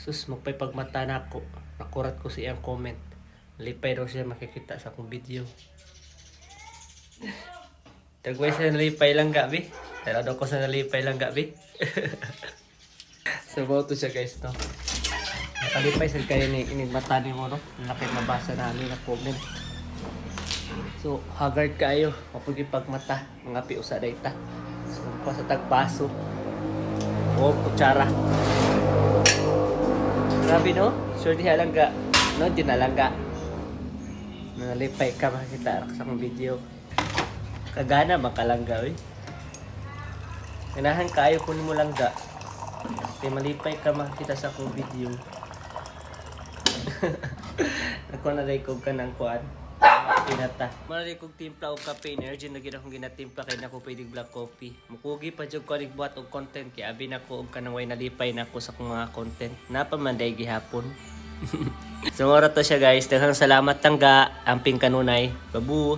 Sus, magpay pagmata na ako. Nakurat ko siyang comment. Lipay daw siya makikita sa akong video. Tagway sa nalipay lang gabi. Tara daw ko sa nalipay lang gabi. so, to siya guys, no? Nakalipay sa kayo ni inigmata ni mo, no? Laki mabasa namin na comment. So, haggard kayo. Mapugi pagmata. Mga piusa data. So, ko sa tagpaso. O, kutsara. Grabe, no? Sure di halangga. No, di nalangga. Nalipay ka makita sa akong video. Kagana makalangga, oy. Ganahan kayo kunin mo langga. Kaya malipay ka makita sa akong video. Ako na kog ka ng kuan. Pinata. Malay kog timpla og kape energy na gid akong ginatimpla kay nako pwedeng black coffee. Mukugi pa jud ko buhat og content kay abi nako og kanang way nalipay nako sa akong mga content. Napa man day gihapon. so, to siya guys. Daghang salamat tangga. Amping kanunay. Babu.